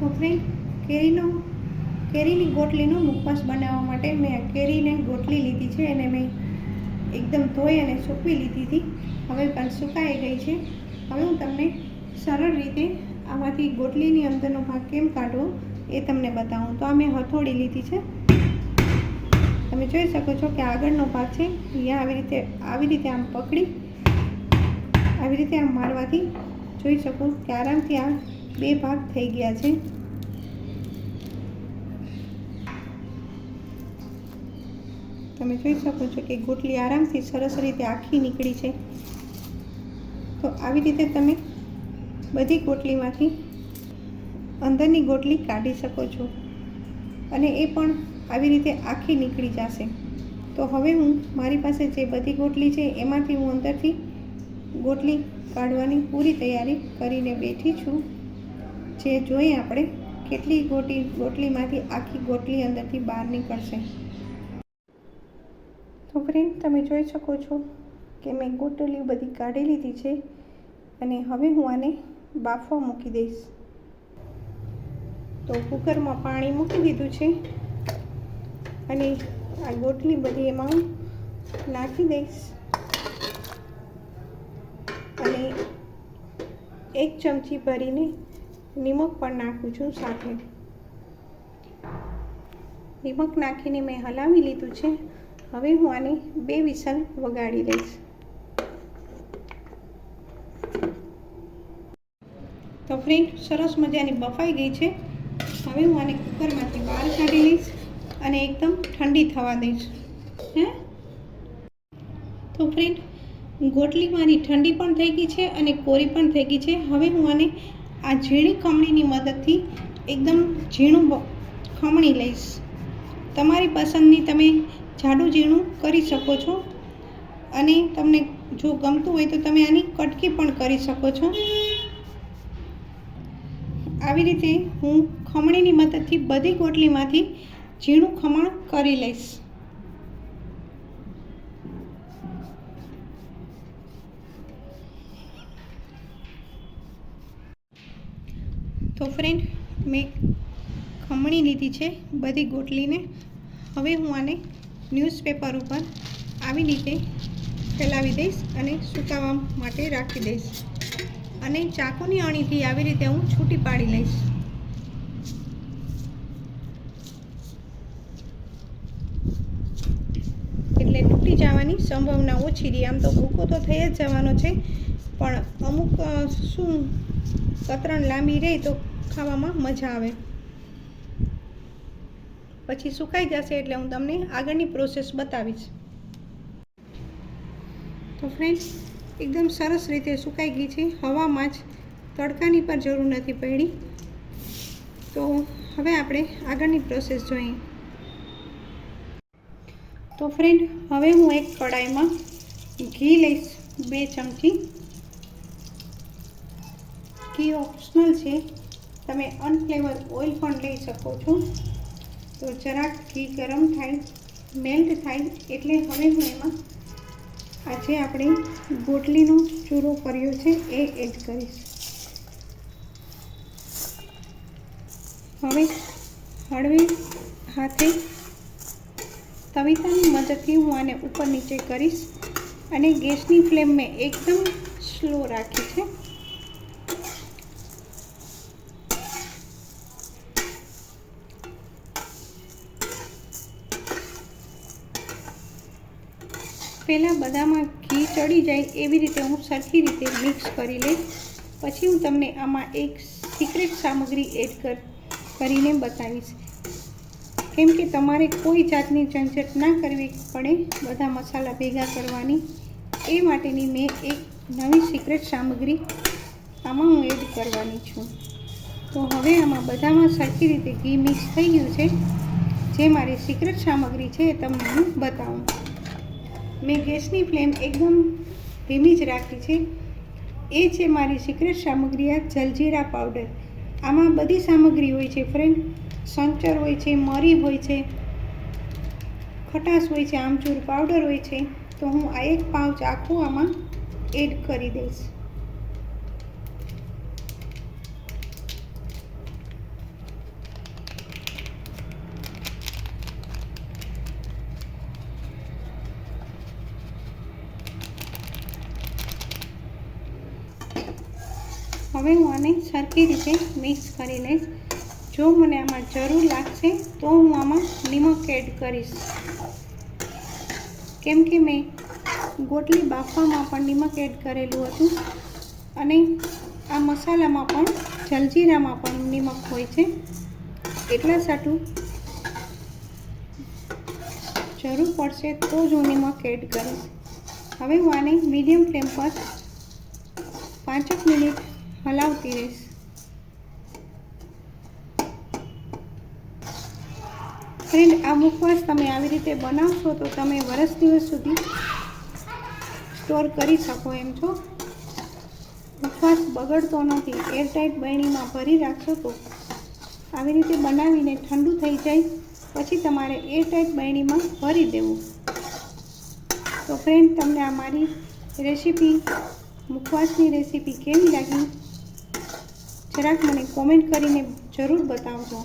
તો ફ્રેન્ડ કેરીનો, કેરીની ગોટલીનો મુખવાસ બનાવવા માટે મેં કેરીને ગોટલી લીધી છે અને મેં એકદમ ધોઈ અને સૂકવી લીધી હતી. હવે પણ સુકાઈ ગઈ છે. હવે હું તમને સરળ રીતે આમાંથી ગોટલીની અંદરનો ભાગ કેમ કાઢવો એ તમને બતાવું. તો આ મેં હથોડી લીધી છે. તમે જોઈ શકો છો કે આગળનો ભાગ છે અહીંયા આવી રીતે આવી રીતે આમ પકડી, આવી રીતે આમ મારવાથી જોઈ શકો કે આરામથી આ બે ભાગ થઈ ગયા છે. તમે જોઈ શકો છો કે ગોટલી આરામથી સરસ રીતે આખી નીકળી છે. તો આવી રીતે તમે બધી ગોટલીમાંથી અંદરની ગોટલી કાઢી શકો છો અને એ પણ આવી રીતે આખી નીકળી જશે. તો હવે હું મારી પાસે જે બધી ગોટલી છે એમાંથી હું અંદરથી ગોટલી કાઢવાની પૂરી તૈયારી કરીને બેઠી છું. જે જોઈએ આપણે, કેટલી ગોટી, ગોટલીમાંથી આખી ગોટલી અંદરથી બહાર નીકળશે. તો ફ્રેન્ડ તમે જોઈ શકો છો કે મેં ગોટલીઓ બધી કાઢી લીધી છે અને હવે હું આને બાફવા મૂકી દઈશ. તો કુકરમાં પાણી મૂકી દીધું છે અને આ ગોટલી બધી એમાં હું નાખી દઈશ. અને એક ચમચી ભરીને નિમક પણ નાખું છું સાથે. નિમક નાખીને મેં હલાવી લીધું છે. હવે હું આને બે વિસલ વગાડી લઈશ તો ફ્રેન્ડ સરસ મજાની બફાઈ ગઈ છે. હવે હું આને કુકરમાંથી બહાર કાઢી લઈશ અને એકદમ ઠંડી થવા દઈશ. હે? તો ફ્રેન્ડ ગોટલી ઠંડી પણ થઈ ગઈ છે અને કોરી પણ થઈ ગઈ છે. હવે હું આને આ ઝીણી ખમણીની મદદથી એકદમ ઝીણું ખમણી લઈશ. તમારી પસંદની તમે જાડું ઝીણું કરી શકો છો અને તમને જો ગમતું હોય તો તમે આની કટકી પણ કરી શકો છો. આવી રીતે હું ખમણીની મદદથી બધી ગોટલીમાંથી ઝીણું ખમણ કરી લઈશ. તો ફ્રેન્ડ મેં ખમણી લીધી છે, બધી ગોટલીને. હવે હું આને ન્યૂઝપેપર ઉપર આવી રીતે ફેલાવી દઈશ અને સુકાવા માટે રાખી દઈશ. અને ચાકુની અણીથી આવી રીતે હું છૂટી પાડી લઈશ. એટલે તૂટી જવાની સંભાવના ઓછી રહી. આમ તો ભૂકો તો થઈ જ જવાનો છે, પણ અમુક શું કતરણ લાંબી રહે તો ખાવામાં મજા આવે. પછી સુકાઈ જશે એટલે હું તમને આગળની પ્રોસેસ બતાવીશ. તો ફ્રેન્ડ્સ એકદમ સરસ રીતે સુકાઈ ગઈ છે. હવામાં જ તડકાની પર જરૂર નથી પડી. તો હવે આપણે આગળની પ્રોસેસ જોઈએ. તો ફ્રેન્ડ હવે હું એક કડાઈમાં ઘી લઈશ, બે ચમચી. ઘી ઓપ્શનલ છે. તમે અનફ્લેવર ઓઇલ પણ લઈ શકો છો. તો જરાક ઘી ગરમ થાય મેલ્ટ થાય, એટલે હવે હું એમાં આજે આપણે ગોટલીનો ચૂરો કર્યો છે, એ એડ કરીશ. હવે હળવે હાથે તવિતાની મદદથી હું આને ઉપર નીચે કરીશ અને ગેસની ફ્લેમ મેં એકદમ સ્લો રાખી છે. પહેલાં બધામાં ઘી ચડી જાય એવી રીતે હું સરખી રીતે મિક્સ કરી લઈશ. પછી હું તમને આમાં એક સિક્રેટ સામગ્રી એડ કર, કરીને બતાવીશ. કેમ કે તમારે કોઈ જાતની ઝંઝટ ના કરવી પડે બધા મસાલા ભેગા કરવાની. એ માટેની મેં એક નવી સિક્રેટ સામગ્રી આમાં હું એડ કરવાની છું. તો હવે આમાં બધામાં સરખી રીતે ઘી મિક્સ થઈ ગયું છે. જે મારી સિક્રેટ સામગ્રી છે એ તમને હું બતાવું. મેં ગેસની ફ્લેમ એકદમ ધીમી જ રાખી છે. એ છે મારી સિક્રેટ સામગ્રી આ જલજીરા પાવડર આમાં બધી સામગ્રી હોય છે ફ્રેન્ડ સંચર હોય છે, મરી હોય છે, ખટાશ હોય છે, આમચૂર પાવડર હોય છે. તો હું આ એક પાઉચ આખું આમાં એડ કરી દઈશ. હવે હું આને સરખી રીતે મિક્સ કરી લઈશ. જો મને આમાં જરૂર લાગશે તો હું આમાં નિમક એડ કરીશ. કેમ કે મેં ગોટલી બાફવામાં પણ નિમક એડ કરેલું હતું અને આ મસાલામાં પણ જલજીરામાં પણ નિમક હોય છે. એટલા સાટું જરૂર પડશે તો જ હું નિમક એડ કરીશ. હવે હું આને મીડિયમ ફ્લેમ પર પાંચેક મિનિટ હલાવતી રહીશ. ફ્રેન્ડ આ મુખવાસ તમે આવી રીતે બનાવશો તો તમે વરસ દિવસ સુધી સ્ટોર કરી શકો એમ છો. મુખવાસ બગડતો નથી. એરટાઈટ બરણીમાં ભરી રાખશો તો આવી રીતે બનાવીને ઠંડુ થઈ જાય. પછી તમારે એરટાઈટ બરણીમાં ભરી દેવું. તો ફ્રેન્ડ તમને આ મારી રેસીપી મુખવાસની રેસીપી કેવી લાગી? જરાક મને કોમેન્ટ કરીને જરૂર બતાવજો.